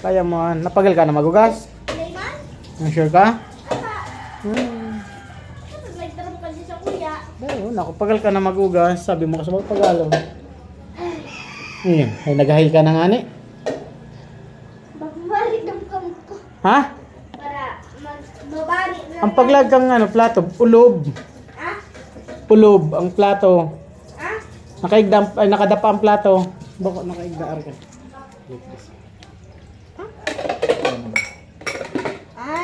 Kaya mo, napagal ka na magugas? Ang sure ka? Hmm. Oo, naku, pagal ka na magugas. Sabi mo kasi magpagalo. Ayun, ay nagahil ka na nga ni. Babalik ng kamot ko. Ha? Para magbabalik na Ang paglagang ano, plato, ulob. Ha? Ulob ang plato. Ha? Nakaigda, ay nakadapa ang plato. Bako nakaigda ar ka. Ay.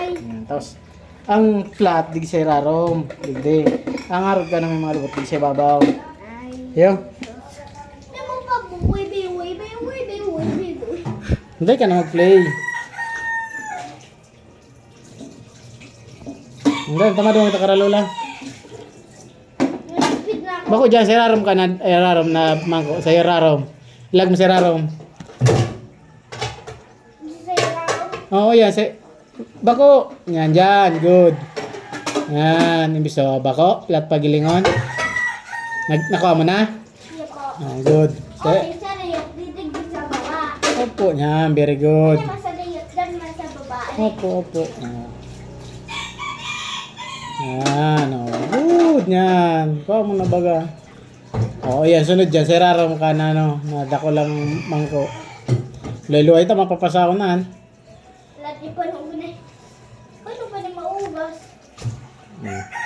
Ayan, tapos ang flat di sa rarom, digdi. Ang arog ka ng mga lubot di sa babaw. Yo, hindi ka na mag-play. Hindi, tama doon ito karalola. Bako dyan, sa rarom ka na, ay rarom na mangko, sa rarom. Ilag mo sa rarom. Sa ilaw. Oo, yan. Sa... Bako. Yan, dyan. Good. Yan. Imbis so, bako. Lahat pagilingon. Nag nakuha mo na? Po. Oh, good. Sa... Okay, rayot, titigil sa baba. Opo, yan. Very good. Opo, opo. Yan. Yan. Oh, good. Yan. Kuha mo na baga. Oo, yan. Sunod dyan. Siraram ka na, no. Nadako lang mangko. Luluay ito, mapapasa ko na. han. Lati po na Mm.